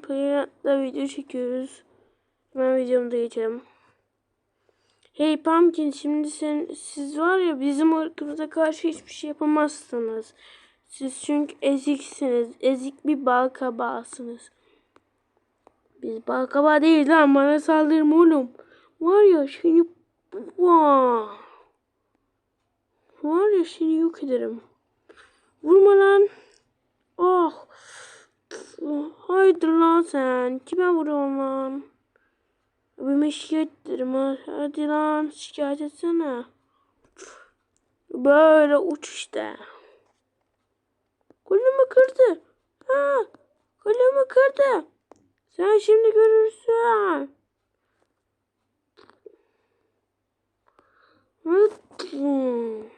Player'da video çekiyoruz. Hemen videomuza geçelim. Hey Pumpkin şimdi sen siz var ya bizim ırkımıza karşı hiçbir şey yapamazsınız. Siz çünkü eziksiniz. Ezik bir bal kabağısınız. Biz bal kabağı değil lan bana saldırma oğlum. Var ya seni Vaa. Var ya seni yok ederim. Vurma lan. Oh. Haydi lan sen. Kime vuruyorsun lan? Abime şikayet ederim ha. Hadi lan şikayet etsene. Böyle uç işte. Kolümü kırdı. Ha, kolümü kırdı. Sen şimdi görürsün. Hmm.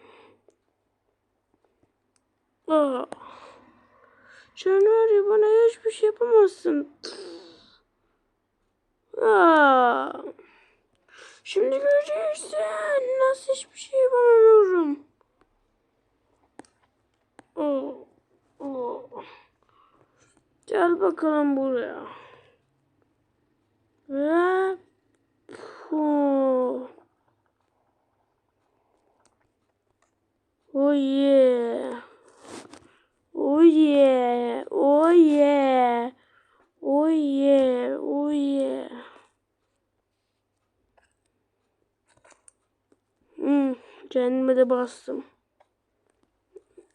Sen var ya bana hiçbir şey yapamazsın. Aa. Şimdi göreceksin. Nasıl hiçbir şey yapamıyorum. Oo. Oo. Gel bakalım buraya. Ve. Oh yeah. Oh yeah. Oh yeah. Oh yeah. Oh yeah. Hmm, kendime de bastım.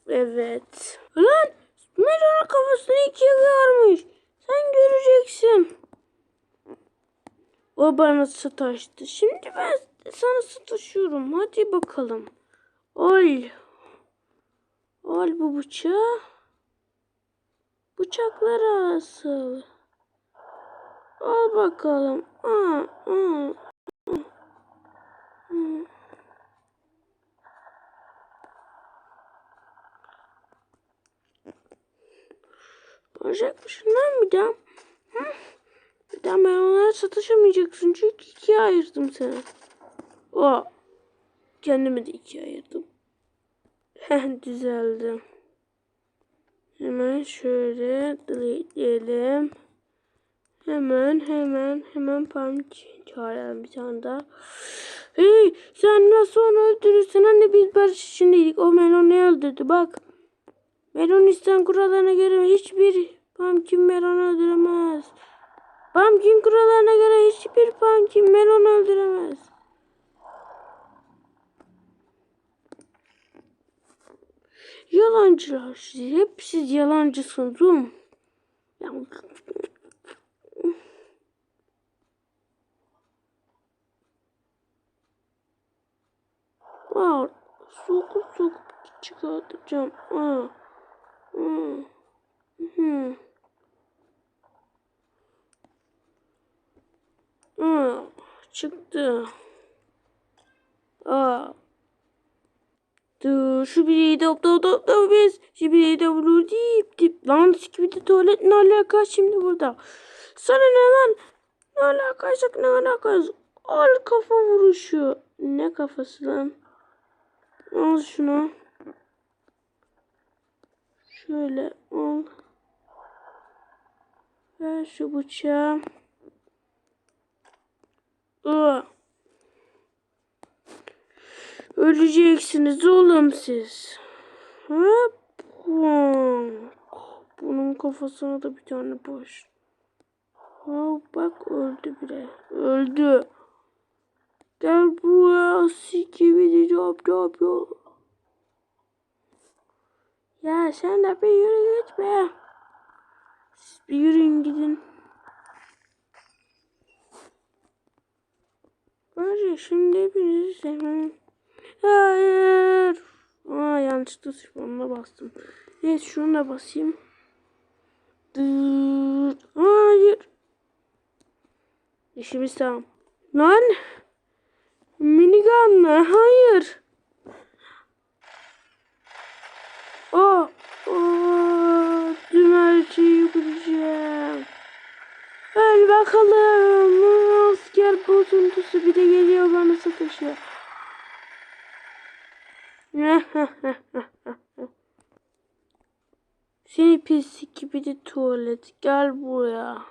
Evet. Lan Melo'nun kafasını ikiye kıyarmış. Sen göreceksin. O bana sataştı. Şimdi ben sana sataşıyorum. Hadi bakalım. Ol. Al bu bıçağı. Bıçakları asıl. Al bakalım. Aa, aa. Olacakmışsın lan bir daha. Hı? Bir daha ben onlara satışamayacaksın. Çünkü ikiye ayırdım seni. O. Kendimi de ikiye ayırdım. Heh düzeldi. Hemen şöyle dileyelim. Hemen hemen hemen pumpkin çağıralım bir tane daha. Hey sen nasıl onu öldürürsün? Hani biz barış içindeydik. O Melon'u öldürdü bak. Melon isten kurallarına göre hiçbir pumpkin Melon'u öldüremez. Pumpkin kurallarına göre hiçbir pumpkin Melon'u öldüremez. Yalancılar siz. Hep siz yalancısınız. Ya, Aa, sokup sokup çıkartacağım. Aa. Hı. Hı. Çıktı. Aa. Dur şu bileği de hopta hopta biz. Şu bileği de vurur deyip deyip. Lan gibi de tuvalet ne alaka şimdi burada. Sana ne lan? Ne alakaysak ne alakası? Al kafa vuruşu. Ne kafası lan? Al şunu. Şöyle al. Ver şu bıçağı. Aa. Öleceksiniz oğlum siz. Hop. Bunun kafasına da bir tane boş. Hop bak öldü bile. Öldü. Gel buraya sikibidi cop cop yok. Ya sen de bir yürü git be. Siz bir yürüyün gidin. Var ya şimdi hepinizi sevmem. Hayır. Aa yanlışlıkla sifonuna bastım. Neyse şunu da basayım. Hayır. İşimiz tamam. Lan. Minigunla. Hayır. Aa. Aa. Şeyi kıracağım. Öl bakalım. Bozuntusu bir de geliyor bana satışıyor. Seni pislik gibi de tuvalet. Gel buraya.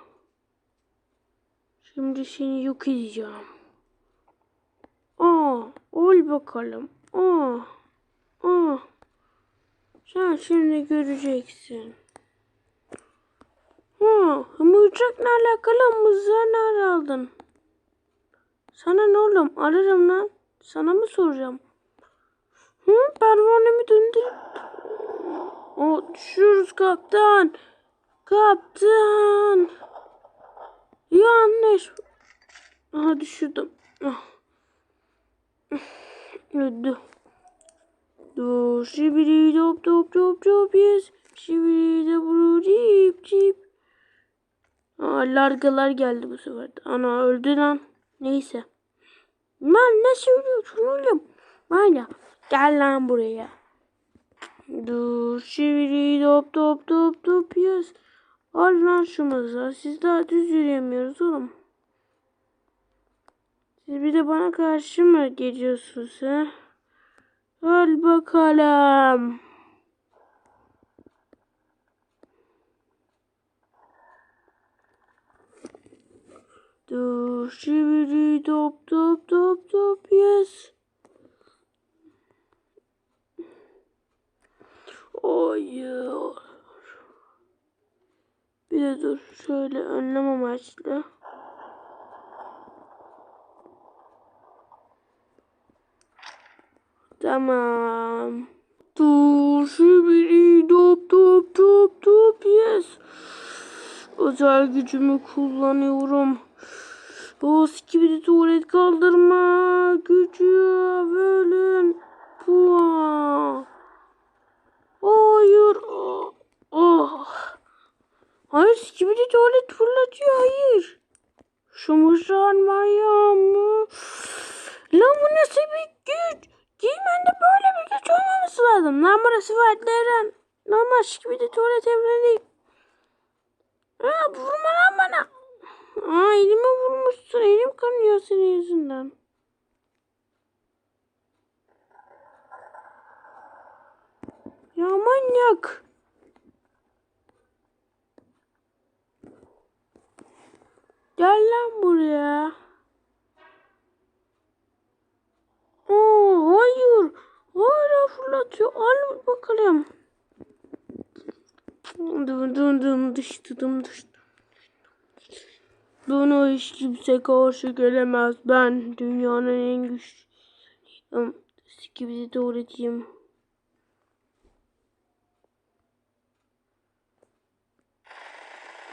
Şimdi seni yok edeceğim. Aa, ol bakalım. Aa, aa. Sen şimdi göreceksin. Ha, mızrakla alakalı mızrağı nerede aldın? Sana ne oğlum? Ararım lan. Sana mı soracağım? Hı, pervanemi döndür. O düşürüz kaptan. Kaptan. Yanlış. Aha düşürdüm. Ah. Öldü. Dur. Şibiri top top top top yes. Şibiri de buru cip cip. Aa, largalar geldi bu sefer. Ana öldü lan. Neyse. Lan ne söylüyorsun oğlum? Hala. Gel lan buraya. Dur. Şibiri top top top top yes. Al lan şu mızrağı. Siz daha düz yürüyemiyoruz oğlum. Siz bir de bana karşı mı geliyorsunuz ha? Al bakalım. Dur şibiri top top top top yes. Hayır. Bir de dur şöyle önlem amaçlı. Tamam. Dur şibiri top top top top yes. Özel gücümü kullanıyorum. Bu skibidi tuvalet kaldırma gücü bölün. Pua. Hayır. Oh. Hayır skibidi tuvalet fırlatıyor hayır. Şu mızrağın var ya mı? Lan bu nasıl bir güç? Giymende böyle bir güç olmaması lazım. Lan burası vaatlerin. Normal skibidi tuvalet evreni değil. Aa, vurma lan bana. Aa, elime vurmuşsun. Elim kanıyor senin yüzünden. Ya manyak. Gel lan buraya. Aa, hayır. Hala fırlatıyor. Al bakalım. Dım dım dım dıştı dım dıştı. Bana hiç kimse karşı gelemez. Ben dünyanın en güçlüyüm. Sikibidi de öğreteyim.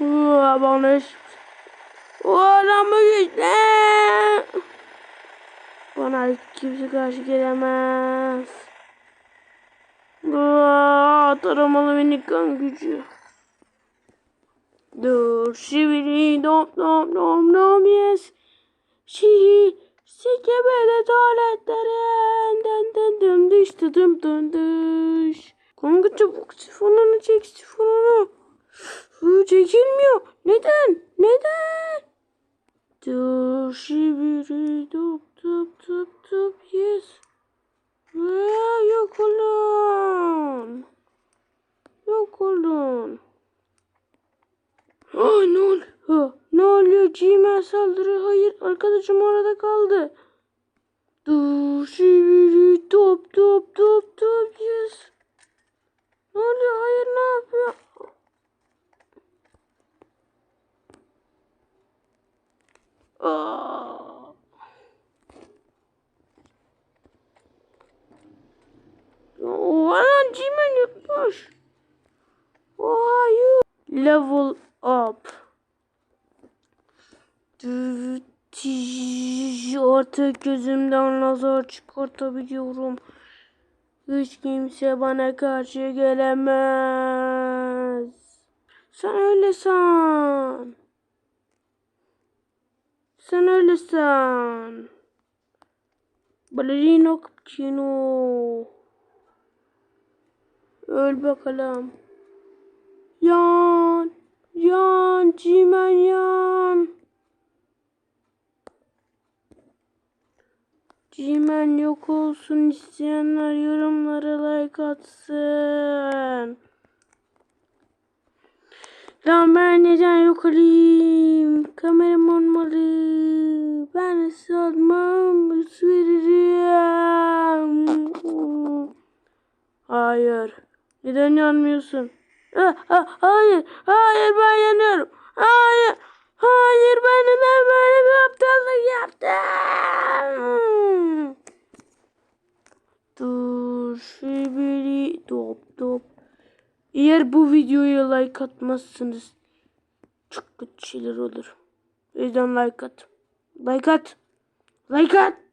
Uaa, Bana. O adamı güçlü. Bana hiç kimse karşı gelemez. Uaa, taramalı minik kan gücü. Dur şiviri dom dom dom dom yes. Şihi sikebede tuvaletlerin den den den dış dım dın dış. Kanka çabuk sifonunu çek sifonunu. Hı, çekilmiyor. Neden? Neden? Dur şiviri dop dop dop dop yes. Aa, yok olun. Yok olun. Aa, ne oluyor? Ha, ne oluyor? Cime saldırı. Hayır arkadaşım orada kaldı. Dur şiviri top top top top yes. Ne oluyor? Hayır ne yapıyor? Aa. Oha lan Cime yutmuş. Oha yuh. Level up. Artık gözümden lazer çıkartabiliyorum. Hiç kimse bana karşı gelemez. Sen öyle san. Sen öyle san. Ballerino cappuccino. Öl bakalım. Yan. Yan. Cimen yan. Cimen yok olsun isteyenler yorumlara like atsın. Lan ben neden yok olayım? Kameram olmalı. sana sanmam veririm. Hayır. Neden yanmıyorsun? Ah, ah, hayır. Hayır ben yanıyorum. Hayır. Hayır ben neden böyle bir aptallık yaptım? Dur şibiri top top. Eğer bu videoya like atmazsınız çok kötü şeyler olur. O yüzden like at. Like at. Like at.